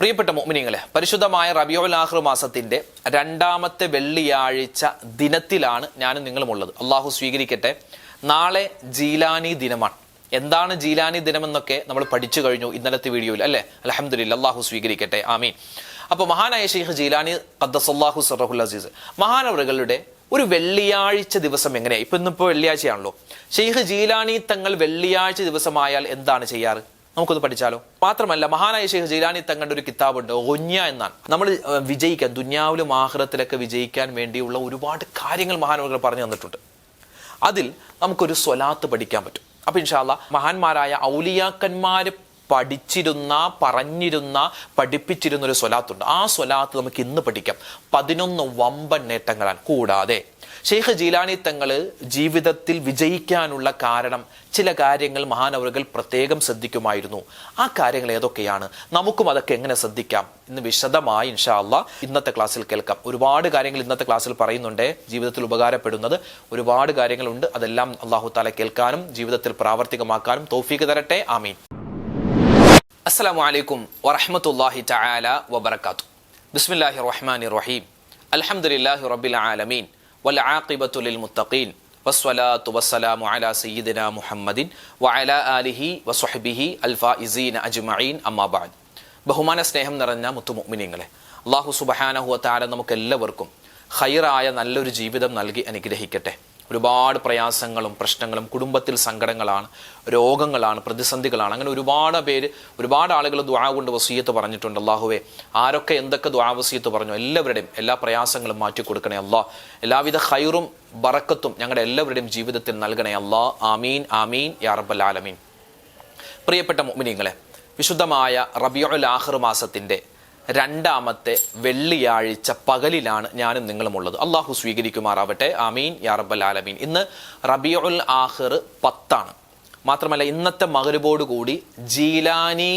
പ്രിയപ്പെട്ട മോമിനിങ്ങളെ പരിശുദ്ധമായ റബിയോൽ ആഹ്റു മാസത്തിന്റെ രണ്ടാമത്തെ വെള്ളിയാഴ്ച ദിനത്തിലാണ് ഞാനും നിങ്ങളും ഉള്ളത് അള്ളാഹു സ്വീകരിക്കട്ടെ. നാളെ ജീലാനി ദിനമാണ്. എന്താണ് ജീലാനി ദിനം എന്നൊക്കെ നമ്മൾ പഠിച്ചു കഴിഞ്ഞു ഇന്നലത്തെ വീഡിയോയിൽ അല്ലേ? അലഹമുല്ല അള്ളാഹു സ്വീകരിക്കട്ടെ. ആമീൻ. അപ്പോൾ മഹാനായ ഷെയ്ഖ് ജീലാനി ഖദ്ദസല്ലാഹു സറഹുൽ അസീസ് മഹാനവറുകളുടെ ഒരു വെള്ളിയാഴ്ച ദിവസം എങ്ങനെയാണ് ഇപ്പൊ ഇന്നിപ്പോ വെള്ളിയാഴ്ചയാണല്ലോ. ഷെയ്ഖ് ജീലാനി തങ്ങൾ വെള്ളിയാഴ്ച ദിവസമായാൽ എന്താണ് ചെയ്യാറ്? നമുക്കൊന്ന് പഠിച്ചാലോ? മാത്രമല്ല മഹാനായ ഷെയ്ഖ് ജീലാനി തങ്ങളുടെ ഒരു കിതാബുണ്ട് ഒഞ്ഞ എന്നാണ്. നമ്മൾ വിജയിക്കാൻ ദുന്യാവിലും ആഹ്റത്തിലൊക്കെ വിജയിക്കാൻ വേണ്ടിയുള്ള ഒരുപാട് കാര്യങ്ങൾ മഹാനവകൾ പറഞ്ഞു തന്നിട്ടുണ്ട്. അതിൽ നമുക്കൊരു സ്വലാത്ത് പഠിക്കാൻ പറ്റും. അപ്പൊ ഇൻഷാല്ല മഹാന്മാരായ ഔലിയാക്കന്മാര് പഠിച്ചിരുന്ന പറഞ്ഞിരുന്ന പഠിപ്പിച്ചിരുന്ന ഒരു സ്വലാത്തുണ്ട്. ആ സ്വലാത്ത് നമുക്ക് ഇന്ന് പഠിക്കാം. പതിനൊന്ന് വമ്പൻ നേട്ടങ്ങളാണ്. കൂടാതെ ഷെയ്ഖ് ജീലാനി തങ്ങൾ ജീവിതത്തിൽ വിജയിക്കാനുള്ള കാരണം ചില കാര്യങ്ങൾ മഹാനവറുകൾ പ്രത്യേകം ശ്രദ്ധിക്കുമായിരുന്നു. ആ കാര്യങ്ങൾ ഏതൊക്കെയാണ്? നമുക്കും അതൊക്കെ എങ്ങനെ ശ്രദ്ധിക്കാം? ഇന്ന് വിശദമായി ഇൻഷാ ഇന്നത്തെ ക്ലാസ്സിൽ കേൾക്കാം. ഒരുപാട് കാര്യങ്ങൾ ഇന്നത്തെ ക്ലാസ്സിൽ പറയുന്നുണ്ട്. ജീവിതത്തിൽ ഉപകാരപ്പെടുന്നത് ഒരുപാട് കാര്യങ്ങളുണ്ട്. അതെല്ലാം അള്ളാഹു താല കേൾക്കാനും ജീവിതത്തിൽ പ്രാവർത്തികമാക്കാനും തോഫീക്ക് തരട്ടെ. ആമീൻ. അസ്സലാമു അലൈക്കും വറഹ്മത്തുള്ളാഹി തആല വബർക്കാത്തു ബിസ്മില്ലാഹി റഹ്മാൻ റഹീം അൽഹംദുലില്ലാഹി റബ്ബിൽ ആലമീൻ. വൽ ആഖിബത്തു ലിൽ മുത്തഖീൻ. വസ്സലാത്തു വസ്സലാമു അലാ സയ്യിദിന മുഹമ്മദിൻ വഅലാ ആലിഹി വസ്വഹബിഹി അൽ ഫായിസീന അജ്മഈൻ. അമ്മാ ബഅദ്. ബഹുമാന സ്നേഹം നിറഞ്ഞ മുത്തുമുഅ്മിനീങ്ങളെ അല്ലാഹു സുബ്ഹാനഹു വതആല നമുക്കെല്ലാവർക്കും ഖൈറായ നല്ലൊരു ജീവിതം നൽകി അനുഗ്രഹിക്കട്ടെ. ഒരുപാട് പ്രയാസങ്ങളും പ്രശ്നങ്ങളും കുടുംബത്തിൽ സങ്കടങ്ങളാണ് രോഗങ്ങളാണ് പ്രതിസന്ധികളാണ്. അങ്ങനെ ഒരുപാട് പേര് ഒരുപാട് ആളുകൾ ദ്വാ കൊണ്ട് വസീയത്ത് പറഞ്ഞിട്ടുണ്ട്. അള്ളാഹുവേ ആരൊക്കെ എന്തൊക്കെ ദ്വാ വസീയത്ത് പറഞ്ഞു? എല്ലാവരുടെയും എല്ലാ പ്രയാസങ്ങളും മാറ്റി കൊടുക്കണേ അല്ലാ. എല്ലാവിധ ഹൈറും ബറക്കത്തും ഞങ്ങളുടെ എല്ലാവരുടെയും ജീവിതത്തിൽ നൽകണേ അല്ലാ. ആമീൻ ആമീൻ യാ റബ്ബൽ ആലമീൻ. പ്രിയപ്പെട്ട മുഅ്മിനീങ്ങളെ വിശുദ്ധമായ റബിയുൽ ആഖിർ മാസത്തിന്റെ രണ്ടാമത്തെ വെള്ളിയാഴ്ച പകലിലാണ് ഞാനും നിങ്ങളുമുള്ളത്. അള്ളാഹു സ്വീകരിക്കുമാറാവട്ടെ. അമീൻ യാ റബ്ബൽ ആലമീൻ. ഇന്ന് റബിയുൽ ആഹിർ പത്താണ്. മാത്രമല്ല ഇന്നത്തെ മകരുവോടുകൂടി ജീലാനി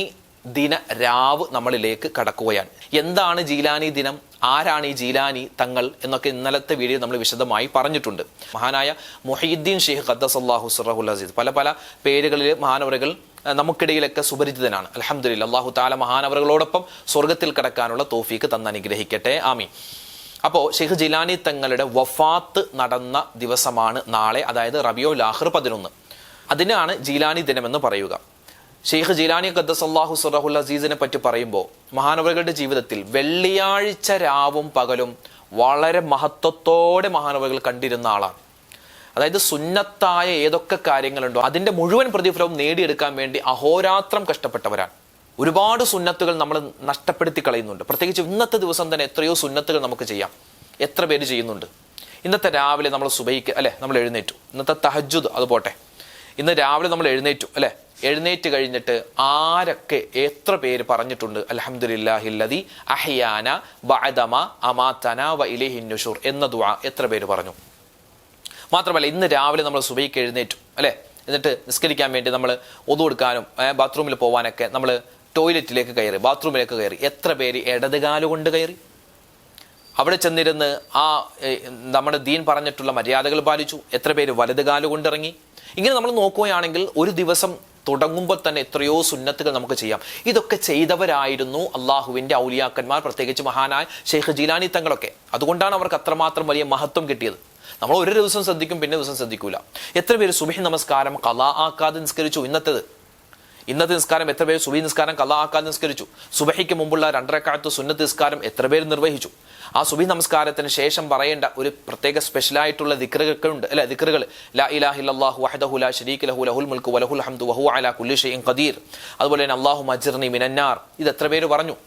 ദിന രാവ് നമ്മളിലേക്ക് കടക്കുകയാണ്. എന്താണ് ജീലാനി ദിനം? ആരാണ് ഈ ജീലാനി തങ്ങൾ? എന്നൊക്കെ ഇന്നലത്തെ വീഡിയോ നമ്മൾ വിശദമായി പറഞ്ഞിട്ടുണ്ട്. മഹാനായ മുഹീദ്ദീൻ ഷെയ്ഖ് ഖദ്ദസ് അള്ളാഹു സുറഹുൽ അസീദ് പല പല പേരുകളിൽ മഹാനവറുകൾ നമുക്കിടയിലൊക്കെ സുപരിചിതനാണ്. അലഹമുല്ല അള്ളാഹു താല മഹാനവറുകളോടൊപ്പം സ്വർഗത്തിൽ കടക്കാനുള്ള തോഫീക്ക് തന്ന് അനുഗ്രഹിക്കട്ടെ ആമീൻ. അപ്പോൾ ഷെയ്ഖ് ജിലാനി തങ്ങളുടെ വഫാത്ത് നടന്ന ദിവസമാണ് നാളെ അതായത് റബിയോ ലാഹിർ പതിനൊന്ന്. അതിനാണ് ജീലാനി ദിനമെന്ന് പറയുക. ഷെയ്ഖ് ജീലാനി ഖദ്ദസല്ലാഹു സുറഹുൽ അസീസിനെ പറ്റി പറയുമ്പോൾ മഹാനവറുകളുടെ ജീവിതത്തിൽ വെള്ളിയാഴ്ച രാവും പകലും വളരെ മഹത്വത്തോടെ മഹാനവറുകൾ കണ്ടിരുന്ന ആളാണ്. അതായത് സുന്നത്തായ ഏതൊക്കെ കാര്യങ്ങളുണ്ടോ അതിന്റെ മുഴുവൻ പ്രതിഫലവും നേടിയെടുക്കാൻ വേണ്ടി അഹോരാത്രം കഷ്ടപ്പെട്ടവരാണ്. ഒരുപാട് സുന്നത്തുകൾ നമ്മൾ നഷ്ടപ്പെടുത്തി കളയുന്നുണ്ട്. പ്രത്യേകിച്ച് ഇന്നത്തെ ദിവസം തന്നെ എത്രയോ സുന്നത്തുകൾ നമുക്ക് ചെയ്യാം. എത്ര പേര് ചെയ്യുന്നുണ്ട്. ഇന്നത്തെ രാവിലെ നമ്മൾ സുബൈക്ക് അല്ലെ നമ്മൾ എഴുന്നേറ്റു. ഇന്നത്തെ തഹജുദ് അത് പോട്ടെ. ഇന്ന് രാവിലെ നമ്മൾ എഴുന്നേറ്റു അല്ലെ? എഴുന്നേറ്റ് കഴിഞ്ഞിട്ട് ആരൊക്കെ എത്ര പേര് പറഞ്ഞിട്ടുണ്ട്? അൽഹംദുലില്ലാഹില്ലദി അഹ്യാന വഅദമ അമാതന വ ഇലൈഹിൻ എന്ന ദുആ എത്ര പേര് പറഞ്ഞു? മാത്രമല്ല ഇന്ന് രാവിലെ നമ്മൾ സുബൈക്ക് എഴുന്നേറ്റു അല്ലേ? എന്നിട്ട് നിസ്കരിക്കാൻ വേണ്ടി നമ്മൾ ഒതു കൊടുക്കാനും ബാത്റൂമിൽ പോകാനൊക്കെ നമ്മൾ ടോയ്ലറ്റിലേക്ക് കയറി ബാത്റൂമിലേക്ക് കയറി. എത്ര പേര് ഇടതുകാലുകൊണ്ട് കയറി? അവിടെ ചെന്നിരുന്ന് ആ നമ്മുടെ ദീൻ പറഞ്ഞിട്ടുള്ള മര്യാദകൾ പാലിച്ചു. എത്ര പേര് വലത് കൊണ്ടിറങ്ങി ഇങ്ങനെ നമ്മൾ നോക്കുകയാണെങ്കിൽ ഒരു ദിവസം തുടങ്ങുമ്പോൾ തന്നെ എത്രയോ സുന്നത്തുകൾ നമുക്ക് ചെയ്യാം. ഇതൊക്കെ ചെയ്തവരായിരുന്നു അള്ളാഹുവിന്റെ ഔലിയാക്കന്മാർ പ്രത്യേകിച്ച് മഹാനായ ഷെയ്ഖ് ജീലാനി തങ്ങളൊക്കെ. അതുകൊണ്ടാണ് അവർക്ക് അത്രമാത്രം വലിയ മഹത്വം കിട്ടിയത്. നമ്മൾ ഒരു ദിവസം ശ്രദ്ധിക്കും പിന്നെ ദിവസം ശ്രദ്ധിക്കൂല. എത്ര പേര് സുബഹി നമസ്കാരം കലാ ആക്കാതെ നിസ്കരിച്ചു ഇന്നത്തേത്? ഇന്നത്തെ നിസ്കാരം എത്ര പേര് സുബി നിസ്കാരം കലാ ആക്കാതെ നിസ്കരിച്ചു? സുബഹിക്ക് മുമ്പുള്ള രണ്ടരക്കാലത്ത് സുന്നത്ത് നിസ്കാരം എത്ര പേര് നിർവഹിച്ചു? ആ സുബി നമസ്കാരത്തിന് ശേഷം പറയേണ്ട ഒരു പ്രത്യേക സ്പെഷ്യലായിട്ടുള്ള ദിക്റുകളൊക്കെ ഉണ്ട് അല്ലെ ദിക്റുകൾ. ലാ ഇലാഹില്ലാഹു വഹദഹു ലാ ലഹു ലഹുൽ വലഹുൽ ഹംദു വഹു കുല്ലി ഖദീർ. അതുപോലെ തന്നെ അള്ളാഹു മജിർനി മിനന്നാർ ഇത് എത്ര പേര് പറഞ്ഞു?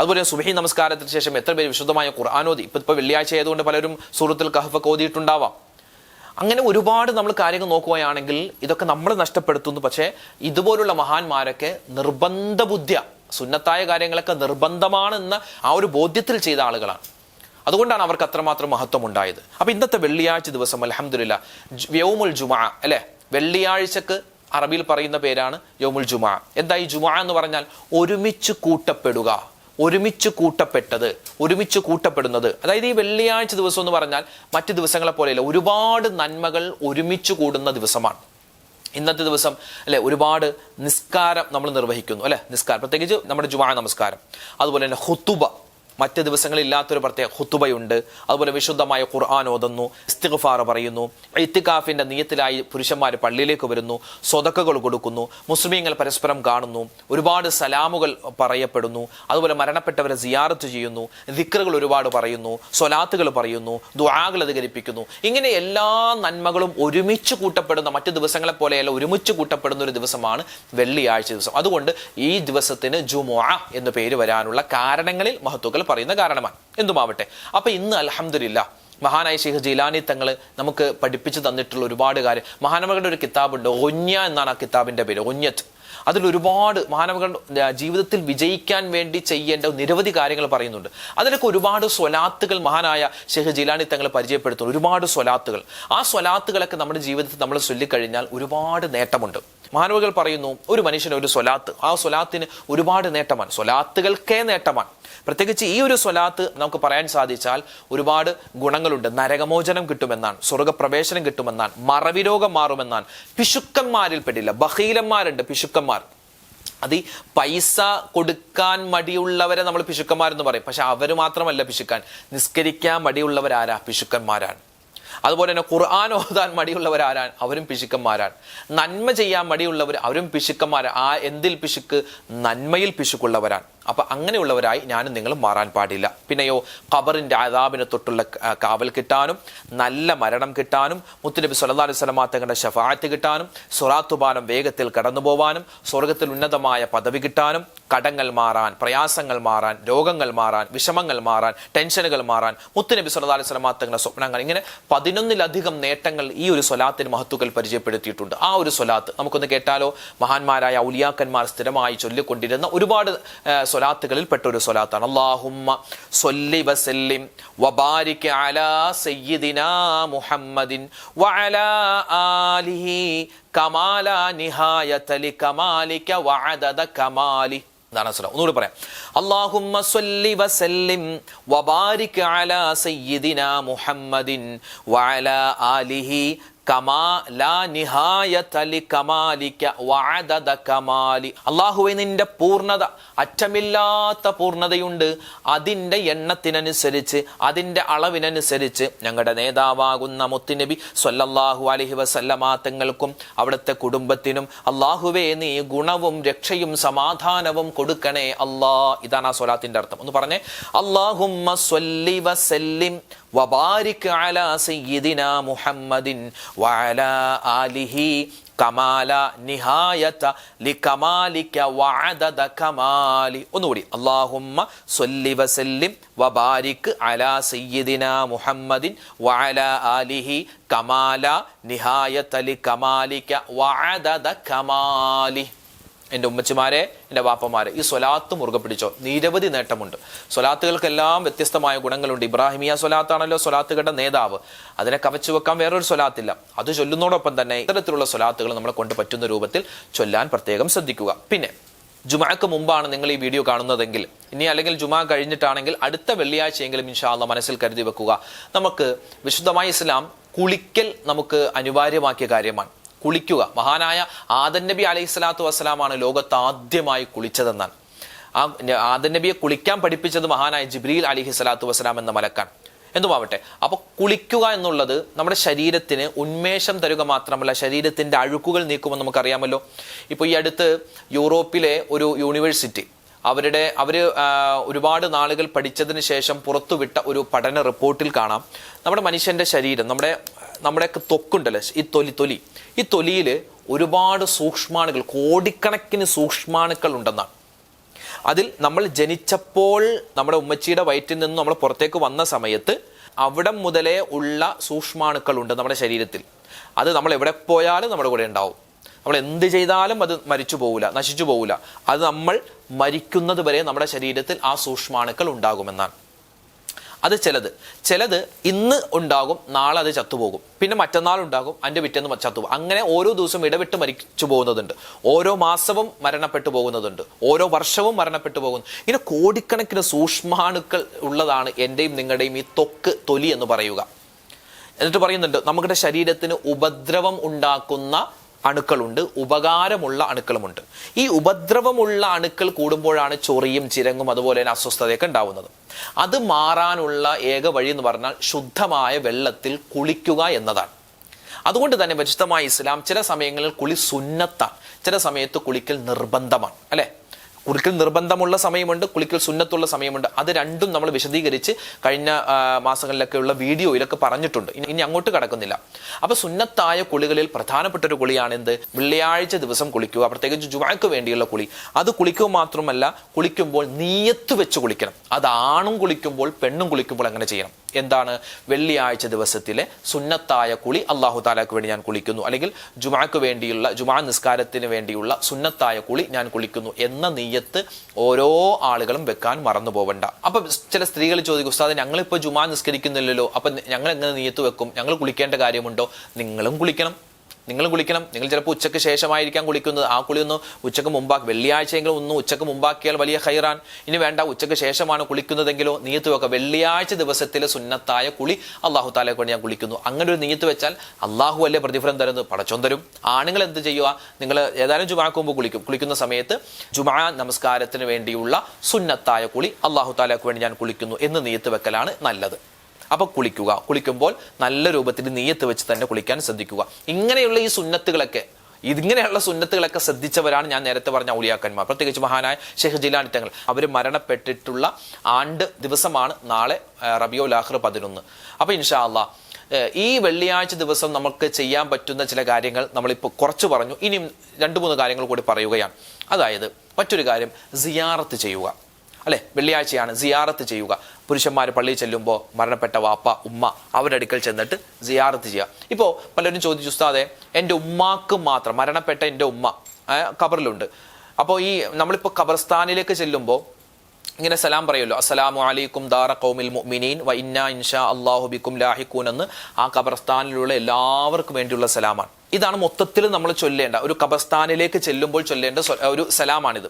അതുപോലെ സുബഹി നമസ്കാരത്തിന് ശേഷം എത്ര പേര് വിശുദ്ധമായ ഖുർആാനോദി ഇപ്പൊ ഇപ്പൊ വെള്ളിയാഴ്ച ആയതുകൊണ്ട് പലരും സൂറത്തുൽ കഹഫൊക്കെ ഓതിയിട്ടുണ്ടാവാം. അങ്ങനെ ഒരുപാട് നമ്മൾ കാര്യങ്ങൾ നോക്കുകയാണെങ്കിൽ ഇതൊക്കെ നമ്മൾ നഷ്ടപ്പെടുത്തുന്നു. പക്ഷേ ഇതുപോലുള്ള മഹാന്മാരൊക്കെ നിർബന്ധ ബുദ്ധ്യ. സുന്നത്തായ കാര്യങ്ങളൊക്കെ നിർബന്ധമാണെന്ന ആ ഒരു ബോധ്യത്തിൽ ചെയ്ത ആളുകളാണ്. അതുകൊണ്ടാണ് അവർക്ക് അത്രമാത്രം മഹത്വം ഉണ്ടായത് അപ്പൊ ഇന്നത്തെ വെള്ളിയാഴ്ച ദിവസം അലഹമുല്ല യൗമുൽ ജുമാ അല്ലേ? വെള്ളിയാഴ്ചക്ക് അറബിയിൽ പറയുന്ന പേരാണ് യൗമുൽ ജുമാ. എന്താ ഈ ജുമാ എന്ന് പറഞ്ഞാൽ ഒരുമിച്ച് കൂട്ടപ്പെടുക. ഒരുമിച്ച് കൂട്ടപ്പെട്ടത് ഒരുമിച്ച് കൂട്ടപ്പെടുന്നത്. അതായത് ഈ വെള്ളിയാഴ്ച ദിവസം എന്ന് പറഞ്ഞാൽ മറ്റ് ദിവസങ്ങളെ പോലെയല്ല ഒരുപാട് നന്മകൾ ഒരുമിച്ച് കൂടുന്ന ദിവസമാണ്. ഇന്നത്തെ ദിവസം അല്ലെ ഒരുപാട് നിസ്കാരം നമ്മൾ നിർവഹിക്കുന്നു അല്ലെ നിസ്കാരം. പ്രത്യേകിച്ച് നമ്മുടെ ജുമാ നമസ്കാരം. അതുപോലെ തന്നെ ഹുത്തുബ. മറ്റ് ദിവസങ്ങളിൽ ഇല്ലാത്തൊരു പ്രത്യേക ഹുത്തുബയുണ്ട് അതുപോലെ വിശുദ്ധമായ ഖുർആൻ ഓതുന്നു ഇസ്തിഗ്ഫാർ പറയുന്നു ഇത്തിക്കാഫിന്റെ നിയത്തിലായി പുരുഷന്മാർ പള്ളിയിലേക്ക് വരുന്നു സ്വതക്കകൾ കൊടുക്കുന്നു മുസ്ലിങ്ങൾ പരസ്പരം കാണുന്നു ഒരുപാട് സലാമുകൾ പറയപ്പെടുന്നു അതുപോലെ മരണപ്പെട്ടവരെ സിയാറത്ത് ചെയ്യുന്നു ദിക്റുകൾ ഒരുപാട് പറയുന്നു സ്വലാത്തുകൾ പറയുന്നു ദുആകൾ അധികരിപ്പിക്കുന്നു. ഇങ്ങനെ എല്ലാ നന്മകളും ഒരുമിച്ച് കൂട്ടപ്പെടുന്ന മറ്റ് ദിവസങ്ങളെ പോലെയല്ല ഒരുമിച്ച് കൂട്ടപ്പെടുന്ന ഒരു ദിവസമാണ് വെള്ളിയാഴ്ച ദിവസം. അതുകൊണ്ട് ഈ ദിവസത്തിന് ജുമുഅ എന്ന് പേര് വരാനുള്ള കാരണങ്ങളിൽ മഹത്തുക്കൾ പറയുന്ന കാരണമാണ്. എന്തുമാവട്ടെ. അപ്പൊ ഇന്ന് അലഹമില്ല മഹാനായ ഷെയ്ഖ് ജീലാനി തങ്ങൾ നമുക്ക് പഠിപ്പിച്ചു തന്നിട്ടുള്ള ഒരുപാട് കാര്യം. മഹാനവകളുടെ ഒരു കിതാബുണ്ട് ഒഞ്ഞ എന്നാണ് ആ കിതാബിന്റെ പേര് ഒഞ്ഞത്ത് അതിൽ ഒരുപാട് മാനവകൾ ജീവിതത്തിൽ വിജയിക്കാൻ വേണ്ടി ചെയ്യേണ്ട നിരവധി കാര്യങ്ങൾ പറയുന്നുണ്ട്. അതിലൊക്കെ ഒരുപാട് സ്വലാത്തുകൾ മഹാനായ ഷെഹ് ജിലാനി തങ്ങൾ പരിചയപ്പെടുത്തുന്നു. ഒരുപാട് സ്വലാത്തുകൾ. ആ സ്വലാത്തുകളൊക്കെ നമ്മുടെ ജീവിതത്തിൽ നമ്മൾ ചൊല്ലിക്കഴിഞ്ഞാൽ ഒരുപാട് നേട്ടമുണ്ട്. മഹാനവകൾ പറയുന്നു ഒരു മനുഷ്യന് ഒരു സ്വലാത്ത്. ആ സ്വലാത്തിന് ഒരുപാട് നേട്ടമാണ്. സ്വലാത്തുകൾക്കേ നേട്ടമാണ്. പ്രത്യേകിച്ച് ഈ ഒരു സ്വലാത്ത് നമുക്ക് പറയാൻ സാധിച്ചാൽ ഒരുപാട് ഗുണങ്ങളുണ്ട്. നരകമോചനം കിട്ടുമെന്നാണ് സ്വർഗപ്രവേശനം കിട്ടുമെന്നാണ് മറവിരോഗം മാറുമെന്നാണ്. പിശുക്കന്മാരിൽ പെട്ടില്ല ബഹീലന്മാരുണ്ട് പിശുക്കന്മാർ. അത് ഈ പൈസ കൊടുക്കാൻ മടിയുള്ളവരെ നമ്മൾ പിശുക്കന്മാരെന്ന് പറയും. പക്ഷെ അവർ മാത്രമല്ല പിശുക്കാൻ. നിസ്കരിക്കാൻ മടിയുള്ളവരാരാ? പിശുക്കന്മാരാണ്. അതുപോലെ തന്നെ ഖുർആൻ ഓതാൻ മടിയുള്ളവരാരാണ്? അവരും പിശുക്കന്മാരാണ്. നന്മ ചെയ്യാൻ മടിയുള്ളവർ അവരും പിശുക്കന്മാരാണ് ആ എന്തിൽ പിശുക്ക്? നന്മയിൽ പിശുക്കുള്ളവരാണ്. അപ്പൊ അങ്ങനെയുള്ളവരായി ഞാനും നിങ്ങളും മാറാൻ പാടില്ല. പിന്നെയോ ഖബറിന്റെ അതാബിനെ തൊട്ടുള്ള കാവൽ കിട്ടാനും നല്ല മരണം കിട്ടാനും മുത്തുനബി സല്ലല്ലാഹു അലൈഹി വസല്ലമ തങ്ങളുടെ ഷഫാഅത്ത് കിട്ടാനും സുറാത്തുപാനം വേഗത്തിൽ കടന്നു പോവാനും സ്വർഗത്തിൽ ഉന്നതമായ പദവി കിട്ടാനും കടങ്ങൾ മാറാൻ പ്രയാസങ്ങൾ മാറാൻ രോഗങ്ങൾ മാറാൻ വിഷമങ്ങൾ മാറാൻ ടെൻഷനുകൾ മാറാൻ മുത്തുനബി സല്ലല്ലാഹു അലൈഹി വസല്ലമ തങ്ങളുടെ സ്വപ്നങ്ങൾ ഇങ്ങനെ പതിനൊന്നിലധികം നേട്ടങ്ങൾ ഈ ഒരു സ്വലാത്തിന് മഹത്തുക്കൾ പരിചയപ്പെടുത്തിയിട്ടുണ്ട്. ആ ഒരു സ്വലാത്ത് നമുക്കൊന്ന് കേട്ടാലോ? മഹാന്മാരായ ഔലിയാക്കന്മാർ സ്ഥിരമായി ചൊല്ലിക്കൊണ്ടിരുന്ന ഒരുപാട് സ്വലാത്തുകളിൽ പെട്ട ഒരു സ്വലാത്താണ്. അള്ളാഹുമ്മ സൊല്ലി വസല്ലിം വബാരിക് അലാ സയ്യിദിനാ മുഹമ്മദിൻ വഅലാ ആലിഹി കമാല നിഹായത ലികമാലിക വഅദദ കമാലി ഒന്നുകൂടി പറയാം. സല്ലി വസല്ലിം വബാരിക് അലാ സയ്യിദിനാ മുഹമ്മദിൻ വഅലാ ആലിഹി അള്ളാഹുവെ നിന്റെ പൂർണത അറ്റമില്ലാത്ത പൂർണതയുണ്ട്. അതിന്റെ എണ്ണത്തിനനുസരിച്ച് അതിന്റെ അളവിനനുസരിച്ച് ഞങ്ങളുടെ നേതാവാകുന്ന മുത്തുനബി സൊല്ലാഹു അലഹി വസല്ലമ തങ്ങൾക്കും അവിടുത്തെ കുടുംബത്തിനും അള്ളാഹുവെ നീ ഗുണവും രക്ഷയും സമാധാനവും കൊടുക്കണേ അള്ളാ ഇതാണ് ആ സ്വലാത്തിന്റെ അർത്ഥം. ഒന്ന് പറഞ്ഞേ അള്ളാഹുമ്മ വബാരിക് അലാ സയ്യിദിനാ മുഹമ്മദിൻ വഅലാ ആലിഹി കമാല നിഹായത ലികമാലിക വഅദദ കമാലി ഒന്നുകൂടി. അല്ലാഹുമ്മ സ്വല്ലി വസല്ലിം വബാരിക് അലാ സയ്യിദിനാ മുഹമ്മദിൻ വഅലാ ആലിഹി കമാല നിഹായത ലികമാലിക വഅദദ കമാലി. എന്റെ ഉമ്മച്ചിമാരെ എന്റെ വാപ്പമാരെ ഈ സ്വലാത്ത് മുറുകെ പിടിച്ചോ. നിരവധി നേട്ടമുണ്ട്. സ്വലാത്തുകൾക്കെല്ലാം വ്യത്യസ്തമായ ഗുണങ്ങളുണ്ട്. ഇബ്രാഹിമിയ സ്വലാത്താണല്ലോ സ്വലാത്തുകളുടെ നേതാവ്. അതിനെ കവച്ചു വെക്കാൻ വേറൊരു സ്വലാത്തില്ല. അത് ചൊല്ലുന്നതോടൊപ്പം തന്നെ ഇത്തരത്തിലുള്ള സ്വലാത്തുകൾ നമ്മളെ കൊണ്ട് പറ്റുന്ന രൂപത്തിൽ ചൊല്ലാൻ പ്രത്യേകം ശ്രദ്ധിക്കുക. പിന്നെ ജുമാക്ക് മുമ്പാണ് നിങ്ങൾ ഈ വീഡിയോ കാണുന്നതെങ്കിൽ ഇനി അല്ലെങ്കിൽ ജുമാ കഴിഞ്ഞിട്ടാണെങ്കിൽ അടുത്ത വെള്ളിയാഴ്ചയെങ്കിലും ഇൻഷാല്ല മനസ്സിൽ കരുതി വെക്കുക. നമുക്ക് വിശുദ്ധമായ ഇസ്ലാം കുളിക്കൽ നമുക്ക് അനിവാര്യമാക്കിയ കാര്യമാണ്. കുളിക്കുക. മഹാനായ ആദൻ നബി അലൈഹി സ്വലാത്തു വസ്സലാമാണ് ലോകത്ത് ആദ്യമായി കുളിച്ചതെന്നാണ്. ആ ആദൻ നബിയെ കുളിക്കാൻ പഠിപ്പിച്ചത് മഹാനായ ജിബ്രീൽ അലിഹി സ്വലാത്തു വസ്സലാം എന്ന മലക്കാണ്. എന്തുമാവട്ടെ അപ്പൊ കുളിക്കുക എന്നുള്ളത് നമ്മുടെ ശരീരത്തിന് ഉന്മേഷം തരുക മാത്രമല്ല ശരീരത്തിന്റെ അഴുക്കുകൾ നീക്കുമെന്ന് നമുക്കറിയാമല്ലോ. ഇപ്പൊ ഈ അടുത്ത് യൂറോപ്പിലെ ഒരു യൂണിവേഴ്സിറ്റി അവരുടെ അവർ ഒരുപാട് നാളുകൾ പഠിച്ചതിന് ശേഷം പുറത്തുവിട്ട ഒരു പഠന റിപ്പോർട്ടിൽ കാണാം. നമ്മുടെ മനുഷ്യന്റെ ശരീരം നമ്മുടെ നമ്മുടെ തൊക്കുണ്ടല്ലോ ഈ തൊലി തൊലി. ഈ തൊലിയിൽ ഒരുപാട് സൂക്ഷ്മാണുക്കൾ കോടിക്കണക്കിന് സൂക്ഷ്മാണുക്കൾ ഉണ്ടെന്നാണ് അതിൽ നമ്മൾ ജനിച്ചപ്പോൾ നമ്മുടെ ഉമ്മച്ചിയുടെ വയറ്റിൽ നിന്ന് നമ്മൾ പുറത്തേക്ക് വന്ന സമയത്ത് അവിടെ മുതലേ ഉള്ള സൂക്ഷ്മാണുക്കൾ ഉണ്ട് നമ്മുടെ ശരീരത്തിൽ. അത് നമ്മൾ എവിടെ പോയാലും നമ്മുടെ കൂടെ ഉണ്ടാവും. നമ്മൾ എന്ത് ചെയ്താലും അത് മരിച്ചു പോവില്ല നശിച്ചു പോവില്ല അത് നമ്മൾ മരിക്കുന്നത് വരെ നമ്മുടെ ശരീരത്തിൽ ആ സൂക്ഷ്മാണുക്കൾ ഉണ്ടാകുമെന്നാണ്. അത് ചിലത്. ചിലത് ഇന്ന് ഉണ്ടാകും നാളെ അത് ചത്തുപോകും. പിന്നെ മറ്റന്നാൾ ഉണ്ടാകും വിറ്റെന്ന് പിറ്റേന്ന് ചത്തുപോകും. അങ്ങനെ ഓരോ ദിവസവും ഇടവിട്ട് മരിച്ചു പോകുന്നതുണ്ട്. ഓരോ മാസവും മരണപ്പെട്ടു പോകുന്നതുണ്ട്. ഓരോ വർഷവും മരണപ്പെട്ടു പോകുന്നു. ഇങ്ങനെ കോടിക്കണക്കിന് സൂക്ഷ്മാണുക്കൾ ഉള്ളതാണ് എന്റെയും നിങ്ങളുടെയും ഈ തൊക്ക് തൊലി എന്ന് പറയുക. എന്നിട്ട് പറയുന്നുണ്ട് നമ്മുടെ ശരീരത്തിന് ഉപദ്രവം ഉണ്ടാക്കുന്ന അണുക്കളുണ്ട് ഉപകാരമുള്ള അണുക്കളുമുണ്ട്. ഈ ഉപദ്രവമുള്ള അണുക്കൾ കൂടുമ്പോഴാണ് ചൊറിയും ചിരങ്ങും അതുപോലെ തന്നെ അസ്വസ്ഥതയൊക്കെ ഉണ്ടാവുന്നത്. അത് മാറാനുള്ള ഏക വഴി എന്ന് പറഞ്ഞാൽ ശുദ്ധമായ വെള്ളത്തിൽ കുളിക്കുക എന്നതാണ്. അതുകൊണ്ട് തന്നെ വിശുദ്ധമായ ഇസ്ലാം ചില സമയങ്ങളിൽ കുളി സുന്നത്താണ് ചില സമയത്ത് കുളിക്കൽ നിർബന്ധമാണ് അല്ലെ? കുളിക്കൽ നിർബന്ധമുള്ള സമയമുണ്ട് കുളിക്കൽ സുന്നത്തുള്ള സമയമുണ്ട്. അത് രണ്ടും നമ്മൾ വിശദീകരിച്ച് കഴിഞ്ഞ മാസങ്ങളിലൊക്കെയുള്ള വീഡിയോയിലൊക്കെ പറഞ്ഞിട്ടുണ്ട്. ഇനി അങ്ങോട്ട് കടക്കുന്നില്ല. അപ്പൊ സുന്നത്തായ കുളികളിൽ പ്രധാനപ്പെട്ട ഒരു കുളിയാണ് എന്ത്? വെള്ളിയാഴ്ച ദിവസം കുളിക്കുക പ്രത്യേകിച്ച് ജുമാക്ക് വേണ്ടിയുള്ള കുളി. അത് കുളിക്കുക മാത്രമല്ല കുളിക്കുമ്പോൾ നീയത്ത് വെച്ച് കുളിക്കണം. അത് ആണും കുളിക്കുമ്പോൾ പെണ്ണും കുളിക്കുമ്പോൾ അങ്ങനെ ചെയ്യണം. എന്താണ് വെള്ളിയാഴ്ച ദിവസത്തിലെ സുന്നത്തായ കുളി അള്ളാഹു താലാക്ക് വേണ്ടി ഞാൻ കുളിക്കുന്നു. അല്ലെങ്കിൽ ജുമാക്ക് വേണ്ടിയുള്ള ജുമാ നിസ്കാരത്തിന് വേണ്ടിയുള്ള സുന്നത്തായ കുളി ഞാൻ കുളിക്കുന്നു എന്ന നീയത്ത് ഓരോ ആളുകളും വെക്കാൻ മറന്നു പോവണ്ട. അപ്പൊ ചില സ്ത്രീകൾ ചോദിക്കും ഉസ്താദ് ഞങ്ങളിപ്പോൾ ജുമാ നിസ്കരിക്കുന്നില്ലല്ലോ. അപ്പൊ ഞങ്ങൾ എങ്ങനെ നീയത്ത് വെക്കും? ഞങ്ങൾ കുളിക്കേണ്ട കാര്യമുണ്ടോ? നിങ്ങളും കുളിക്കണം. നിങ്ങളും കുളിക്കണം. നിങ്ങൾ ചിലപ്പോൾ ഉച്ചയ്ക്ക് ശേഷമായിരിക്കാം കുളിക്കുന്നത്. ആ കുളി ഒന്ന് ഉച്ചയ്ക്ക് മുമ്പാക്കി വെള്ളിയാഴ്ചയെങ്കിലും ഒന്ന് ഉച്ചയ്ക്ക് മുമ്പാക്കിയാൽ വലിയ ഹൈറാൻ. ഇനി വേണ്ട ഉച്ചയ്ക്ക് ശേഷമാണ് കുളിക്കുന്നതെങ്കിലോ നീയത്ത് വെക്കുക വെള്ളിയാഴ്ച ദിവസത്തിലെ സുന്നത്തായ കുളി അള്ളാഹു താലെ കൊണ്ട് ഞാൻ കുളിക്കുന്നു. അങ്ങനെ ഒരു നീയത്ത് വെച്ചാൽ അള്ളാഹു അല്ലേ പ്രതിഫലം തരുന്നത്? പടച്ചോൻ തരും. ആണുങ്ങൾ എന്ത് ചെയ്യുക നിങ്ങൾ ഏതായാലും ജുമാക്ക് മുമ്പ് കുളിക്കും. കുളിക്കുന്ന സമയത്ത് ജുമാ നമസ്കാരത്തിന് വേണ്ടിയുള്ള സുന്നത്തായ കുളി അള്ളാഹു താലാക്ക് വേണ്ടി ഞാൻ കുളിക്കുന്നു എന്ന് നീയത്ത് വെക്കലാണ് നല്ലത്. അപ്പൊ കുളിക്കുക. കുളിക്കുമ്പോൾ നല്ല രൂപത്തിൽ നീയത്ത് വെച്ച് തന്നെ കുളിക്കാൻ ശ്രദ്ധിക്കുക. ഇങ്ങനെയുള്ള ഈ സുന്നത്തുകളൊക്കെ ഇതിങ്ങനെയുള്ള സുന്നത്തുകളൊക്കെ ശ്രദ്ധിച്ചവരാണ് ഞാൻ നേരത്തെ പറഞ്ഞ ഔലിയാക്കന്മാർ. പ്രത്യേകിച്ച് മഹാനായ ഷെഹ് ജിലാനി തങ്ങൾ. അവർ മരണപ്പെട്ടിട്ടുള്ള ആണ്ട് ദിവസമാണ് നാളെ റബിയോ ലാഹർ പതിനൊന്ന്. അപ്പോൾ ഇൻഷാ അള്ളാ ഈ വെള്ളിയാഴ്ച ദിവസം നമുക്ക് ചെയ്യാൻ പറ്റുന്ന ചില കാര്യങ്ങൾ നമ്മളിപ്പോൾ കുറച്ച് പറഞ്ഞു. ഇനിയും രണ്ട് മൂന്ന് കാര്യങ്ങൾ കൂടി പറയുകയാണ്. അതായത് മറ്റൊരു കാര്യം സിയാറത്ത് ചെയ്യുക. അല്ലെ? വെള്ളിയാഴ്ചയാണ് സിയാറത്ത് ചെയ്യുക. പുരുഷന്മാർ പള്ളിയിൽ ചെല്ലുമ്പോൾ മരണപ്പെട്ട വാപ്പ ഉമ്മ അവരുടെ അടുക്കൽ ചെന്നിട്ട് സിയാറത്ത് ചെയ്യുക. ഇപ്പോൾ പലരും ചോദിച്ചു ഉസ്താദെ എന്റെ ഉമ്മാക്ക് മാത്രം മരണപ്പെട്ട എന്റെ ഉമ്മ കബറിലുണ്ട് അപ്പോൾ ഈ നമ്മളിപ്പോൾ ഖബർസ്ഥാനിലേക്ക് ചെല്ലുമ്പോൾ ഇങ്ങനെ സലാം പറയുമല്ലോ അസ്സലാമു അലൈക്കും ദാറ കൗമിൽ മുഅ്മിനീൻ വ ഇന്ന ഇൻഷാ അല്ലാഹു ബിക്കും ലാഹിക്കൂൻ എന്ന് ആ ഖബർസ്ഥാനിലുള്ള എല്ലാവർക്കും വേണ്ടിയുള്ള സലാമാണ്. ഇതാണ് മൊത്തത്തിൽ നമ്മൾ ചൊല്ലേണ്ട ഒരു ഖബർസ്ഥാനിലേക്ക് ചെല്ലുമ്പോൾ ചൊല്ലേണ്ട ഒരു സലാമാണിത്.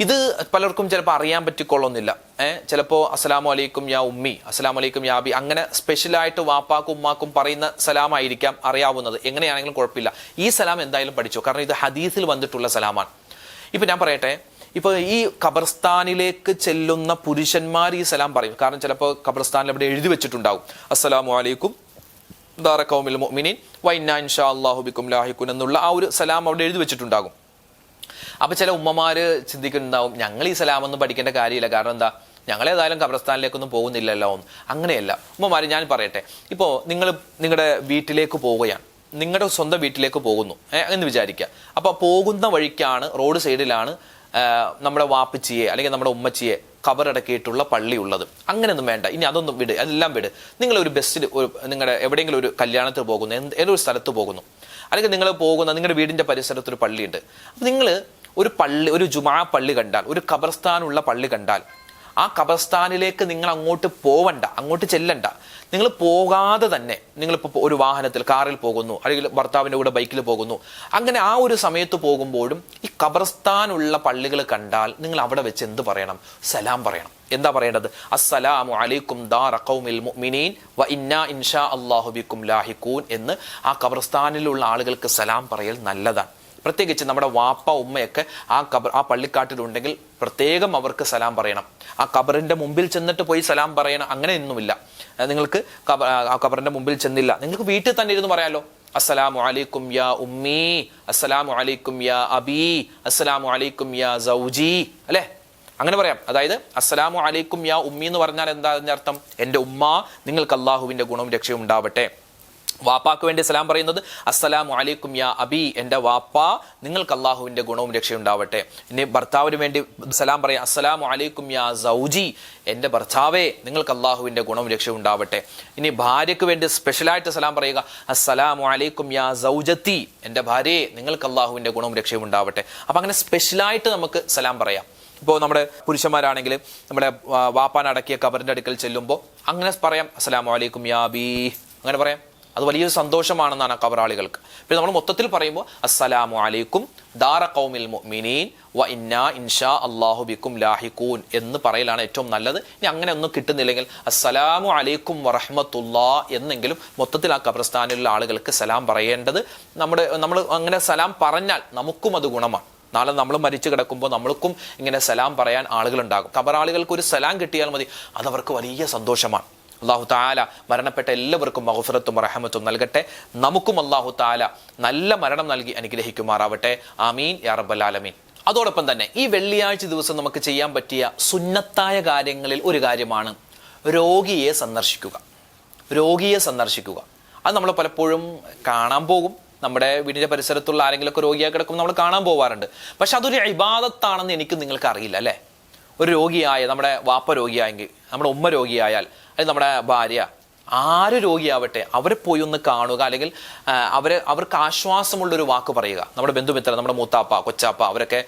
ഇത് പലർക്കും ചിലപ്പോൾ അറിയാൻ പറ്റിക്കൊള്ളുന്നില്ല. ഏഹ് ചിലപ്പോൾ അസ്സലാമു അലൈക്കും യാ ഉമ്മി അസ്സലാമു അലൈക്കും യാ ബി അങ്ങനെ സ്പെഷ്യലായിട്ട് വാപ്പാക്കും ഉമ്മാക്കും പറയുന്ന സലാമായിരിക്കാം അറിയാവുന്നത്. എങ്ങനെയാണെങ്കിലും കുഴപ്പമില്ല. ഈ സലാം എന്തായാലും പഠിച്ചു. കാരണം ഇത് ഹദീസിൽ വന്നിട്ടുള്ള സലാമാണ്. ഇപ്പൊ ഞാൻ പറയട്ടെ ഇപ്പൊ ഈ ഖബർസ്ഥാനിലേക്ക് ചെല്ലുന്ന പുരുഷന്മാർ ഈ സലാം പറയും. കാരണം ചിലപ്പോൾ ഖബർസ്ഥാനിൽ അവിടെ എഴുതി വെച്ചിട്ടുണ്ടാവും. അസ്സലാമു അലൈക്കും ദാറ കൗമിൽ മുഅ്മിനീൻ ഷാ അള്ളാഹുബിക്കും ലാഹിക്കുൻ എന്നുള്ള ആ ഒരു സലാം അവിടെ എഴുതി വെച്ചിട്ടുണ്ടാകും. അപ്പൊ ചില ഉമ്മമാര് ചിന്തിക്കുന്നുണ്ടാവും ഞങ്ങൾ ഈ സലാം ഒന്നും പഠിക്കേണ്ട കാര്യമില്ല. കാരണം എന്താ? ഞങ്ങൾ ഏതായാലും ഖബർസ്ഥാനിലേക്കൊന്നും പോകുന്നില്ലല്ലോ. അങ്ങനെയല്ല. ഉമ്മമാര് ഞാൻ പറയട്ടെ. ഇപ്പോൾ നിങ്ങൾ നിങ്ങളുടെ വീട്ടിലേക്ക് പോവുകയാണ്. നിങ്ങളുടെ സ്വന്തം വീട്ടിലേക്ക് പോകുന്നു. എന്ന് വിചാരിക്കുക അപ്പൊ പോകുന്ന വഴിക്കാണ് റോഡ് സൈഡിലാണ് നമ്മുടെ വാപ്പച്ചിയെ അല്ലെങ്കിൽ നമ്മുടെ ഉമ്മച്ചിയെ കബറടക്കിയിട്ടുള്ള പള്ളി ഉള്ളത്. അങ്ങനെയൊന്നും വേണ്ട. ഇനി അതൊന്നും വിട്. അതെല്ലാം വിട്. നിങ്ങൾ ഒരു ബസ്സിൽ ഒരു നിങ്ങളുടെ എവിടെയെങ്കിലും ഒരു കല്യാണത്തിൽ പോകുന്നു. എന്ത് ഏതൊരു സ്ഥലത്ത് പോകുന്നു. അല്ലെങ്കിൽ നിങ്ങൾ പോകുന്ന നിങ്ങളുടെ വീടിന്റെ പരിസരത്ത് ഒരു പള്ളിയുണ്ട്. അപ്പോൾ നിങ്ങൾ ഒരു പള്ളി ഒരു ജുമാ പള്ളി കണ്ടാൽ ഒരു ഖബർസ്ഥാനുള്ള പള്ളി കണ്ടാൽ ആ ഖബർസ്ഥാനിലേക്ക് നിങ്ങൾ അങ്ങോട്ട് പോവണ്ട അങ്ങോട്ട് ചെല്ലണ്ട. നിങ്ങൾ പോകാതെ തന്നെ നിങ്ങളിപ്പോൾ ഒരു വാഹനത്തിൽ കാറിൽ പോകുന്നു അല്ലെങ്കിൽ ഭർത്താവിന്റെ കൂടെ ബൈക്കിൽ പോകുന്നു. അങ്ങനെ ആ ഒരു സമയത്ത് പോകുമ്പോഴും ഈ ഖബർസ്ഥാനുള്ള പള്ളികൾ കണ്ടാൽ നിങ്ങൾ അവിടെ വെച്ച് എന്ത് പറയണം? സലാം പറയണം. എന്താ പറയേണ്ടത്? അസ്സലാമു അലൈക്കും ദാറ ഖൗമിൽ മുഅ്മിനീൻ വ ഇന്ന ഇൻഷാ അല്ലാഹു ബിക്കും ലാഹിഖൂൻ എന്ന് ആ ഖബർസ്ഥാനിലുള്ള ആളുകൾക്ക് സലാം പറയൽ നല്ലതാണ്. പ്രത്യേകിച്ച് നമ്മുടെ വാപ്പ ഉമ്മയൊക്കെ ആ കബർ ആ പള്ളിക്കാട്ടിലുണ്ടെങ്കിൽ പ്രത്യേകം അവർക്ക് സലാം പറയണം. ആ കബറിന്റെ മുമ്പിൽ ചെന്നിട്ട് പോയി സലാം പറയണം അങ്ങനെയൊന്നുമില്ല നിങ്ങൾക്ക് ആ കബറിന്റെ മുമ്പിൽ ചെന്നില്ല. നിങ്ങൾക്ക് വീട്ടിൽ തന്നെ ഇരുന്ന് പറയാലോ അസ്സലാമു അലൈക്കും യാ ഉമ്മി അസ്സലാമു അലൈക്കും യാ അബി അസ്സലാമു അലൈക്കും യാ സൗജി അല്ലേ? അങ്ങനെ പറയാം. അതായത് അസ്സലാമു അലൈക്കും യാ ഉമ്മി എന്ന് പറഞ്ഞാൽ എന്താ അതിന്റെ അർത്ഥം? എന്റെ ഉമ്മ നിങ്ങൾക്ക് അള്ളാഹുവിന്റെ ഗുണവും രക്ഷയും ഉണ്ടാവട്ടെ. വാപ്പാക്ക് വേണ്ടി സലാം പറയുന്നത് അസ്സലാമു അലൈക്കും യാ അബി എന്റെ വാപ്പ നിങ്ങൾക്ക് അള്ളാഹുവിന്റെ ഗുണവും രക്ഷയും ഉണ്ടാവട്ടെ. ഇനി ഭർത്താവിന് വേണ്ടി സലാം പറയാം അസ്സലാമു അലൈക്കും യാ സൗജി എന്റെ ഭർത്താവേ നിങ്ങൾക്ക് അള്ളാഹുവിന്റെ ഗുണവും രക്ഷയും ഉണ്ടാവട്ടെ. ഇനി ഭാര്യയ്ക്ക് വേണ്ടി സ്പെഷ്യലായിട്ട് സലാം പറയുക അസ്സലാമു അലൈക്കും യാ സൗജത്തി എന്റെ ഭാര്യയെ നിങ്ങൾക്ക് അള്ളാഹുവിന്റെ ഗുണവും രക്ഷയും ഉണ്ടാവട്ടെ. അപ്പം അങ്ങനെ സ്പെഷ്യലായിട്ട് നമുക്ക് സലാം പറയാം. ഇപ്പോൾ നമ്മുടെ പുരുഷന്മാരാണെങ്കിൽ നമ്മുടെ വാപ്പാൻ അടക്കിയ കബറിന്റെ അടുക്കൽ ചെല്ലുമ്പോൾ അങ്ങനെ പറയാം അസ്സലാമു അലൈക്കും യാബി അങ്ങനെ പറയാം. അത് വലിയൊരു സന്തോഷമാണെന്നാണ് കബറാളികൾക്ക് പിന്നെ നമ്മൾ മൊത്തത്തിൽ പറയുമ്പോൾ അസ്സലാമു അലൈക്കും ദാറ കൗമിൽ മുഅ്മിനീൻ വ ഇന്നാ ഇൻഷാ അല്ലാഹു ബിക്കും ലാഹിക്കൂൻ എന്ന് പറയലാണ് ഏറ്റവും നല്ലത്. ഇനി അങ്ങനെ ഒന്നും കിട്ടുന്നില്ലെങ്കിൽ അസ്സലാമു അലൈക്കും വറഹ്മത്തുള്ളാ എന്നെങ്കിലും മൊത്തത്തിൽ ആ കബർസ്ഥാനിലുള്ള ആളുകൾക്ക് സലാം പറയേണ്ടത്. നമ്മുടെ നമ്മൾ അങ്ങനെ സലാം പറഞ്ഞാൽ നമുക്കും അത് ഗുണമാണ്. നാളെ നമ്മൾ മരിച്ചു കിടക്കുമ്പോൾ നമ്മൾക്കും ഇങ്ങനെ സലാം പറയാൻ ആളുകളുണ്ടാകും. കബറാളികൾക്ക് ഒരു സലാം കിട്ടിയാൽ മതി. അതവർക്ക് വലിയ സന്തോഷമാണ്. അള്ളാഹു താല മരണപ്പെട്ട എല്ലാവർക്കും മഹഫുറത്തും റഹമത്തും നൽകട്ടെ. നമുക്കും അള്ളാഹു താല നല്ല മരണം നൽകി അനുഗ്രഹിക്കുമാറാവട്ടെ. ആമീൻ. യാ റബ്ബൽ ആലമീൻ. അതോടൊപ്പം തന്നെ ഈ വെള്ളിയാഴ്ച ദിവസം നമുക്ക് ചെയ്യാൻ പറ്റിയ സുന്നത്തായ കാര്യങ്ങളിൽ ഒരു കാര്യമാണ് രോഗിയെ സന്ദർശിക്കുക. രോഗിയെ സന്ദർശിക്കുക. അത് നമ്മൾ പലപ്പോഴും കാണാൻ പോകും. നമ്മുടെ വീടിന്റെ പരിസരത്തുള്ള ആരെങ്കിലുമൊക്കെ രോഗിയായി കിടക്കുമ്പോൾ നമ്മൾ കാണാൻ പോവാറുണ്ട്. പക്ഷെ അതൊരു ഇബാദത്താണെന്ന് എനിക്ക് നിങ്ങൾക്ക് അറിയില്ല അല്ലേ? ഒരു രോഗിയായ നമ്മുടെ വാപ്പ രോഗിയായെങ്കിൽ നമ്മുടെ ഉമ്മ രോഗിയായാൽ അല്ലെങ്കിൽ നമ്മുടെ ഭാര്യ ആര് രോഗിയാവട്ടെ അവരെ പോയി ഒന്ന് കാണുക അല്ലെങ്കിൽ അവരെ അവർക്ക് ആശ്വാസമുള്ളൊരു വാക്ക് പറയുക. നമ്മുടെ ബന്ധുമിത്ര നമ്മുടെ മൂത്താപ്പ കൊച്ചാപ്പ അവരൊക്കെ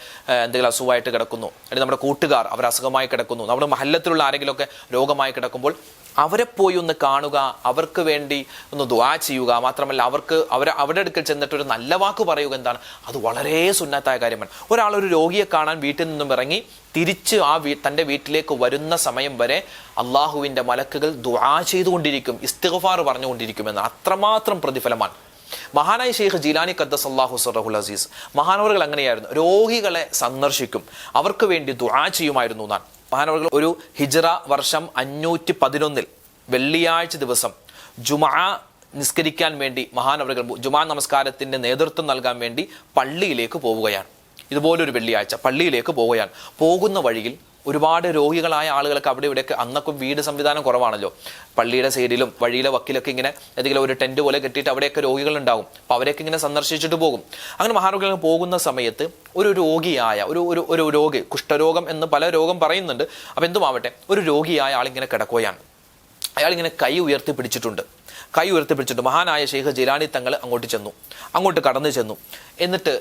എന്തെങ്കിലും അസുഖമായിട്ട് കിടക്കുന്നു അല്ലെങ്കിൽ നമ്മുടെ കൂട്ടുകാർ അവർ അസുഖമായി കിടക്കുന്നു. നമ്മുടെ മഹല്ലത്തിലുള്ള ആരെങ്കിലുമൊക്കെ രോഗമായി കിടക്കുമ്പോൾ അവരെ പോയി ഒന്ന് കാണുക അവർക്ക് വേണ്ടി ഒന്ന് ദ്വാ ചെയ്യുക. മാത്രമല്ല അവർക്ക് അവർ അവരുടെ അടുക്കൽ ചെന്നിട്ട് ഒരു നല്ല വാക്ക് പറയുക എന്താണ്? അത് വളരെ സുന്നത്തായ കാര്യമാണ്. ഒരാൾ ഒരു രോഗിയെ കാണാൻ വീട്ടിൽ നിന്നും ഇറങ്ങി തിരിച്ച് ആ വീ തന്റെ വീട്ടിലേക്ക് വരുന്ന സമയം വരെ അള്ളാഹുവിന്റെ മലക്കുകൾ ദ്വാ ചെയ്തുകൊണ്ടിരിക്കും ഇസ്തിഗ്ഫാർ പറഞ്ഞുകൊണ്ടിരിക്കുമെന്ന് അത്രമാത്രം പ്രതിഫലമാണ്. മഹാനായ ഷെയ്ഖ് ജീലാനി ഖദ്ദസ് അള്ളാഹു സറഹുൽ അസീസ് മഹാനവറുകൾ അങ്ങനെയായിരുന്നു. രോഗികളെ സന്ദർശിക്കും അവർക്ക് വേണ്ടി ദുആ ചെയ്യുമായിരുന്നു എന്നാണ്. മഹാനവറുകൾ ഒരു ഹിജറ വർഷം അഞ്ഞൂറ്റി പതിനൊന്നിൽ വെള്ളിയാഴ്ച ദിവസം ജുമാ നിസ്കരിക്കാൻ വേണ്ടി മഹാനവറുകൾ ജുമാ നമസ്കാരത്തിന്റെ നേതൃത്വം നൽകാൻ വേണ്ടി പള്ളിയിലേക്ക് പോവുകയാണ്. ഇതുപോലൊരു വെള്ളിയാഴ്ച പള്ളിയിലേക്ക് പോവുകയാണ്. പോകുന്ന വഴിയിൽ ഒരുപാട് രോഗികളായ ആളുകൾക്ക് അവിടെ ഇവിടെയൊക്കെ അന്നൊക്കെ വീട് സംവിധാനം കുറവാണല്ലോ. പള്ളിയുടെ സൈഡിലും വഴിയിലെ വക്കിലൊക്കെ ഇങ്ങനെ ഏതെങ്കിലും ഒരു ടെന്റ് പോലെ കെട്ടിയിട്ട് അവിടെയൊക്കെ രോഗികൾ ഉണ്ടാവും അപ്പോൾ അവരെയൊക്കെ ഇങ്ങനെ സന്ദർശിച്ചിട്ട് പോകും. അങ്ങനെ മഹാരോഗികൾ പോകുന്ന സമയത്ത് ഒരു രോഗിയായ ഒരു ഒരു ഒരു രോഗി കുഷ്ഠരോഗം എന്ന് പല രോഗം പറയുന്നുണ്ട്. അപ്പം എന്തുമാവട്ടെ ഒരു രോഗിയായ ആളിങ്ങനെ കിടക്കുകയാണ്. അയാളിങ്ങനെ കൈ ഉയർത്തി പിടിച്ചിട്ടുണ്ട്. കൈ ഉയർത്തി പിടിച്ചിട്ട് മഹാനായ ഷെയ്ഖ് ജിലാനി തങ്ങൾ അങ്ങോട്ട് ചെന്നു. അങ്ങോട്ട് കടന്നു ചെന്നു. എന്നിട്ട്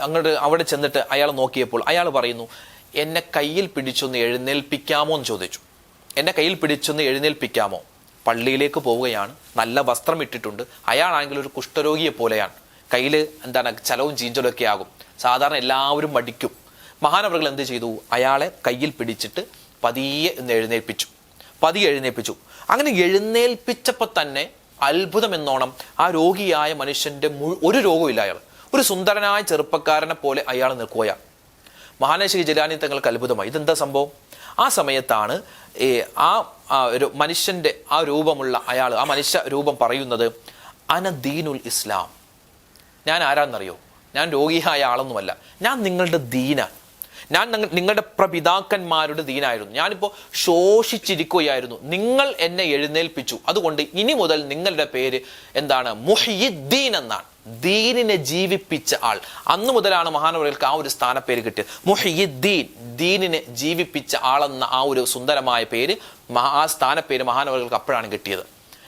അങ്ങോട്ട് അവിടെ ചെന്നിട്ട് അയാൾ നോക്കിയപ്പോൾ അയാൾ പറയുന്നു എന്നെ കയ്യിൽ പിടിച്ചൊന്ന് എഴുന്നേൽപ്പിക്കാമോ എന്ന് ചോദിച്ചു. എന്നെ കയ്യിൽ പിടിച്ചൊന്ന് എഴുന്നേൽപ്പിക്കാമോ? പള്ളിയിലേക്ക് പോവുകയാണ്. നല്ല വസ്ത്രം ഇട്ടിട്ടുണ്ട്. അയാളാണെങ്കിൽ ഒരു കുഷ്ഠരോഗിയെ പോലെയാണ്. കയ്യിൽ എന്താണ് ചലവും ചീഞ്ചലും ഒക്കെ ആകും. സാധാരണ എല്ലാവരും മടിക്കും. മഹാനവറുകൾ എന്ത് ചെയ്തു? അയാളെ കയ്യിൽ പിടിച്ചിട്ട് പതിയെ ഒന്ന് എഴുന്നേൽപ്പിച്ചു. പതിയെ എഴുന്നേൽപ്പിച്ചു. അങ്ങനെ എഴുന്നേൽപ്പിച്ചപ്പോൾ തന്നെ അത്ഭുതം എന്നോണം ആ രോഗിയായ മനുഷ്യന്റെ മുഴു ഒരു ഇല്ല അയാൾ. ഒരു സുന്ദരനായ ചെറുപ്പക്കാരനെ പോലെ അയാൾ നിൽക്കുകയാണ്. മഹാനശ്രീ ജലാനി തങ്ങൾക്ക് അത്ഭുതമായി. ഇതെന്താ സംഭവം? ആ സമയത്താണ് ഈ ആ ഒരു മനുഷ്യന്റെ ആ രൂപമുള്ള അയാൾ ആ മനുഷ്യ രൂപം പറയുന്നത് അനദീനുൽ ഇസ്ലാം. ഞാൻ ആരാന്നറിയോ? ഞാൻ രോഗിയായ ആളൊന്നുമല്ല. ഞാൻ നിങ്ങളുടെ ദീനാണ് ഞാൻ നിങ്ങളുടെ പ്രപിതാക്കന്മാരുടെ ദീനായിരുന്നു. ഞാനിപ്പോൾ ശോഷിച്ചിരിക്കുകയായിരുന്നു. നിങ്ങൾ എന്നെ എഴുന്നേൽപ്പിച്ചു. അതുകൊണ്ട് ഇനി മുതൽ നിങ്ങളുടെ പേര് എന്താണ്? മുഹിയുദ്ദീൻ എന്നാണ്. ദീനിനെ ജീവിപ്പിച്ച ആൾ. അന്ന് മുതലാണ് മഹാനവറുകൾക്ക് ആ ഒരു സ്ഥാനപ്പേര് കിട്ടിയത്. മുഹിയുദ്ദീൻ ദീനിനെ ജീവിപ്പിച്ച ആളെന്ന ആ ഒരു സുന്ദരമായ പേര് ആ സ്ഥാനപ്പേര് മഹാനവറുകൾക്ക് അപ്പോഴാണ് കിട്ടിയത്.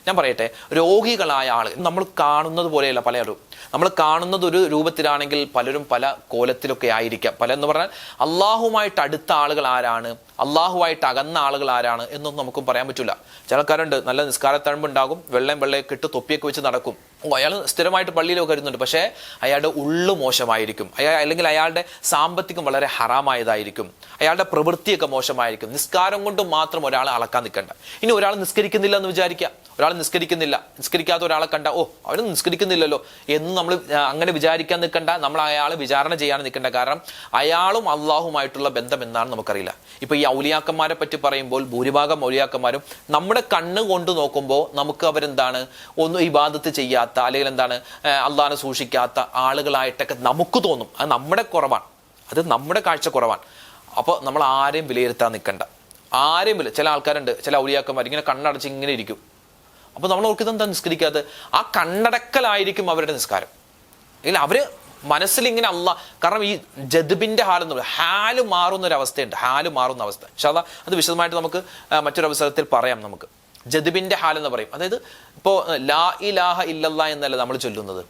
ഞാൻ പറയട്ടെ രോഗികളായ ആൾ നമ്മൾ കാണുന്നത് പോലെയല്ല പലരും. നമ്മൾ കാണുന്നത് ഒരു രൂപത്തിലാണെങ്കിൽ പലരും പല കോലത്തിലൊക്കെ ആയിരിക്കാം. പല എന്ന് പറഞ്ഞാൽ അള്ളാഹുമായിട്ട് അടുത്ത ആളുകൾ ആരാണ്? അള്ളാഹുമായിട്ട് അകന്ന ആളുകൾ ആരാണ്? എന്നൊന്നും നമുക്കും പറയാൻ പറ്റില്ല ചില ആൾക്കാരുണ്ട് നല്ല നിസ്കാരത്തഴമ്പുണ്ടാകും വെള്ളം വെള്ളയൊക്കെ ഇട്ട് തൊപ്പിയൊക്കെ വെച്ച് നടക്കും. അയാൾ സ്ഥിരമായിട്ട് പള്ളിയിലൊക്കെ വരുന്നുണ്ട് പക്ഷേ അയാളുടെ ഉള്ളു മോശമായിരിക്കും. അയാൾ അല്ലെങ്കിൽ അയാളുടെ സാമ്പത്തികം വളരെ ഹറാമായതായിരിക്കും. അയാളുടെ പ്രവൃത്തിയൊക്കെ മോശമായിരിക്കും. നിസ്കാരം കൊണ്ട് മാത്രം ഒരാൾ അളക്കാൻ നിൽക്കേണ്ട. ഇനി ഒരാൾ നിസ്കരിക്കുന്നില്ല എന്ന് വിചാരിക്കുക. ഒരാൾ നിസ്കരിക്കുന്നില്ല. നിസ്കരിക്കാത്ത ഒരാളെ കണ്ട ഓ അവർ നിസ്കരിക്കുന്നില്ലല്ലോ. എന്ന് നമ്മൾ അങ്ങനെ വിചാരിക്കാൻ നിൽക്കണ്ട. നമ്മൾ അയാൾ വിചാരണ ചെയ്യാൻ നിൽക്കണ്ട. കാരണം അയാളും അള്ളാഹുമായിട്ടുള്ള ബന്ധം എന്നാണ് നമുക്കറിയില്ല. ഇപ്പൊ ഈ ഔലിയാക്കന്മാരെ പറ്റി പറയുമ്പോൾ ഭൂരിഭാഗം ഔലിയാക്കന്മാരും നമ്മുടെ കണ്ണ് കൊണ്ട് നോക്കുമ്പോൾ നമുക്ക് അവരെന്താണ്? ഒന്നും ഇബാദത്ത് ചെയ്യാത്ത അല്ലെങ്കിൽ എന്താണ് അള്ളാഹിനെ സൂക്ഷിക്കാത്ത ആളുകളായിട്ടൊക്കെ നമുക്ക് തോന്നും. അത് നമ്മുടെ കുറവാണ്. അത് നമ്മുടെ കാഴ്ച കുറവാണ്. അപ്പോൾ നമ്മൾ ആരെയും വിലയിരുത്താൻ നിൽക്കണ്ട. ആരെയും വില ചില ആൾക്കാരുണ്ട് ചില ഔലിയാക്കന്മാർ ഇങ്ങനെ കണ്ണടച്ച് ഇങ്ങനെ ഇരിക്കും. അപ്പോൾ നമ്മൾ ഓർക്കുന്നത് എന്താ നിസ്കരിക്കാത്തത്? ആ കണ്ണടക്കലായിരിക്കും അവരുടെ നിസ്കാരം. അല്ലെങ്കിൽ അവർ മനസ്സിൽ ഇങ്ങനെ അല്ല കാരണം ഈ ജദ്ബിന്റെ ഹാലെന്ന് പറയും ഹാൽ മാറുന്ന ഒരു അവസ്ഥയുണ്ട് ഹാൽ മാറുന്ന അവസ്ഥ പക്ഷെ അതാ അത് വിശദമായിട്ട് നമുക്ക് മറ്റൊരു അവസരത്തിൽ പറയാം നമുക്ക്. ജദ്ബിന്റെ ഹാൽ എന്ന് പറയും. അതായത് ഇപ്പോൾ ലാ ഇലാഹ ഇല്ലല്ല എന്നല്ല നമ്മൾ ചൊല്ലുന്നത്?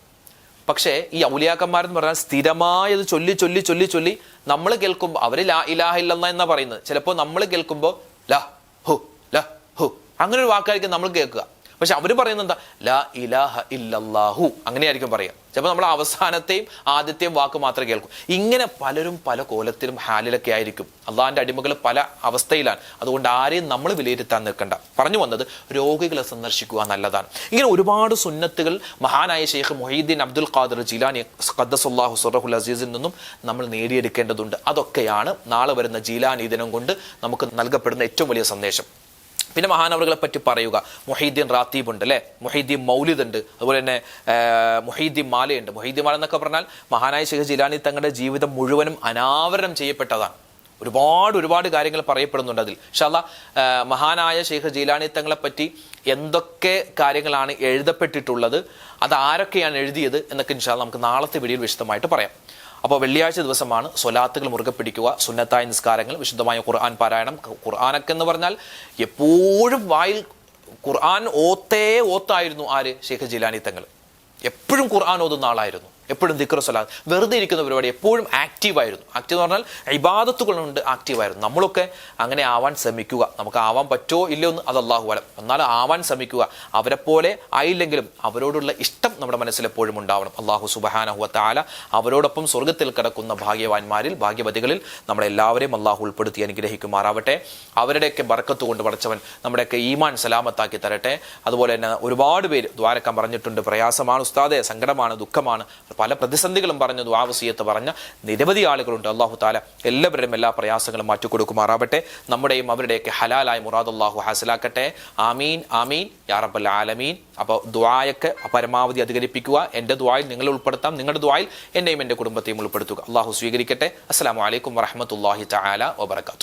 പക്ഷേ ഈ ഔലിയാക്കന്മാരെന്ന് പറഞ്ഞാൽ സ്ഥിരമായത് ചൊല്ലി ചൊല്ലി ചൊല്ലി ചൊല്ലി നമ്മൾ കേൾക്കുമ്പോൾ അവർ ലാ ഇലാഹ ഇല്ലല്ല എന്നാ പറയുന്നത്. ചിലപ്പോൾ നമ്മൾ കേൾക്കുമ്പോൾ ല ഹു ല ഹു. അങ്ങനെ ഒരു വാക്കായിരിക്കും നമ്മൾ കേൾക്കുക. പക്ഷെ അവർ പറയുന്നത് എന്താ? ലാ ഇലാഹ ഇല്ലല്ലാഹു. അങ്ങനെയായിരിക്കും പറയാം ചിലപ്പോൾ നമ്മൾ അവസാനത്തെയും ആദ്യത്തെയും വാക്ക് മാത്രമേ കേൾക്കൂ. ഇങ്ങനെ പലരും പല കോലത്തിലും ഹാലിലൊക്കെ ആയിരിക്കും. അള്ളാഹിന്റെ അടിമകൾ പല അവസ്ഥയിലാണ്. അതുകൊണ്ട് ആരെയും നമ്മൾ വിലയിരുത്താൻ നിൽക്കണ്ട. പറഞ്ഞു വന്നത് രോഗികളെ സന്ദർശിക്കുക നല്ലതാണ്. ഇങ്ങനെ ഒരുപാട് സുന്നത്തുകൾ മഹാനായ ഷെയ്ഖ് മൊഹീദ്ദീൻ അബ്ദുൽ ഖാദർ ജിലാനി ഖദ്ദസുല്ലാഹു സുറഹുൽ അസീസിൽ നിന്നും നമ്മൾ നേടിയെടുക്കേണ്ടതുണ്ട്. അതൊക്കെയാണ് നാളെ വരുന്ന ജീലാനി ദിനം കൊണ്ട് നമുക്ക് നൽകപ്പെടുന്ന ഏറ്റവും വലിയ സന്ദേശം. പിന്നെ മഹാനവറുകളെ പറ്റി പറയുക. മൊഹീദ്ദീൻ റാത്തീബ് ഉണ്ട് അല്ലേ? മൊഹീദ്ദീൻ മൗലിദ് ഉണ്ട്. അതുപോലെ തന്നെ മൊഹീദ്ദീൻ മാലയുണ്ട് മൊഹീദ്ദീൻ മാല എന്നൊക്കെ പറഞ്ഞാൽ മഹാനായ ഷെയ്ഖ് ജിലാനി തങ്ങളുടെ ജീവിതം മുഴുവനും അനാവരണം ചെയ്യപ്പെട്ടതാണ്. ഒരുപാട് ഒരുപാട് കാര്യങ്ങൾ പറയപ്പെടുന്നുണ്ട് അതിൽ. ഷാല്ല മഹാനായ ഷെയ്ഖ് ജീലാനി തങ്ങളെ പറ്റി എന്തൊക്കെ കാര്യങ്ങളാണ് എഴുതപ്പെട്ടിട്ടുള്ളത് അത് ആരൊക്കെയാണ് എഴുതിയത് എന്നൊക്കെ ഇൻഷാല്ല നമുക്ക് നാളത്തെ വീഡിയോയിൽ വിശദമായിട്ട് പറയാം. അപ്പോൾ വെള്ളിയാഴ്ച ദിവസമാണ് സ്വലാത്തുകൾ മുറുകെ പിടിക്കുക സുന്നത്തായ നിസ്കാരങ്ങൾ വിശുദ്ധമായ ഖുർആൻ പാരായണം. ഖുർആാനൊക്കെ എന്ന് പറഞ്ഞാൽ എപ്പോഴും വായിൽ ഖുർആൻ ഓത്തേ ഓത്തായിരുന്നു ആര്? ഷെയ്ഖ് ജിലാനി തങ്ങൾ. എപ്പോഴും ഖുർആൻ ഓതുന്ന ആളായിരുന്നു. എപ്പോഴും ദിക്ര സ്വലാത്ത്. വെറുതെ ഇരിക്കുന്ന പരിപാടി എപ്പോഴും ആക്റ്റീവ് ആയിരുന്നു. ആക്റ്റീവ് എന്ന് പറഞ്ഞാൽ ഇബാദത്തുകൾ കൊണ്ട് ആക്റ്റീവ് ആയിരുന്നു. നമ്മളൊക്കെ അങ്ങനെ ആവാൻ ശ്രമിക്കുക. നമുക്ക് ആവാൻ പറ്റുമോ ഇല്ലയോ എന്ന് അത് അള്ളാഹു വലം എന്നാലും ആവാൻ ശ്രമിക്കുക. അവരെ പോലെ ആയില്ലെങ്കിലും അവരോടുള്ള ഇഷ്ടം നമ്മുടെ മനസ്സിൽ എപ്പോഴും ഉണ്ടാവണം. അള്ളാഹു സുബഹാനഹുവ താല അവരോടൊപ്പം സ്വർഗത്തിൽ കിടക്കുന്ന ഭാഗ്യവാന്മാരിൽ ഭാഗ്യവതികളിൽ നമ്മളെല്ലാവരെയും അള്ളാഹു ഉൾപ്പെടുത്തി അനുഗ്രഹിക്കുമാറാവട്ടെ. അവരുടെയൊക്കെ ബർക്കത്ത് കൊണ്ട് പഠിച്ചവൻ നമ്മുടെയൊക്കെ ഈമാൻ സലാമത്താക്കി തരട്ടെ. അതുപോലെ തന്നെ ഒരുപാട് പേര് ദ്വാരക്കാൻ പറഞ്ഞിട്ടുണ്ട്. പ്രയാസമാണ് ഉസ്താദെ സങ്കടമാണ് ദുഃഖമാണ്. പല പ്രതിസന്ധികളും പറഞ്ഞു ദ്വാവസീയത്ത് പറഞ്ഞ നിരവധി ആളുകളുണ്ട്. അള്ളാഹു താല എല്ലാവരുടെയും എല്ലാ പ്രയാസങ്ങളും മാറ്റിക്കൊടുക്കുമാറാവട്ടെ. നമ്മുടെയും അവരുടെയൊക്കെ ഹലാലായ മുറാദ് അള്ളാഹു ഹാസിലാക്കട്ടെ. ആമീൻ ആമീൻ. യാറബൽ ആലമീൻ. അപ്പോൾ ദ്വായൊക്കെ പരമാവധി അധികരിപ്പിക്കുക. എന്റെ ദ്വായിൽ നിങ്ങൾ ഉൾപ്പെടുത്താം. നിങ്ങളുടെ ദ്വായിൽ എന്നെയും എന്റെ കുടുംബത്തെയും ഉൾപ്പെടുത്തുക. അള്ളാഹു സ്വീകരിക്കട്ടെ. അസ്സാം വലൈക്കും വറഹമത്തല്ലാഹി താല വബറകാതുഹു.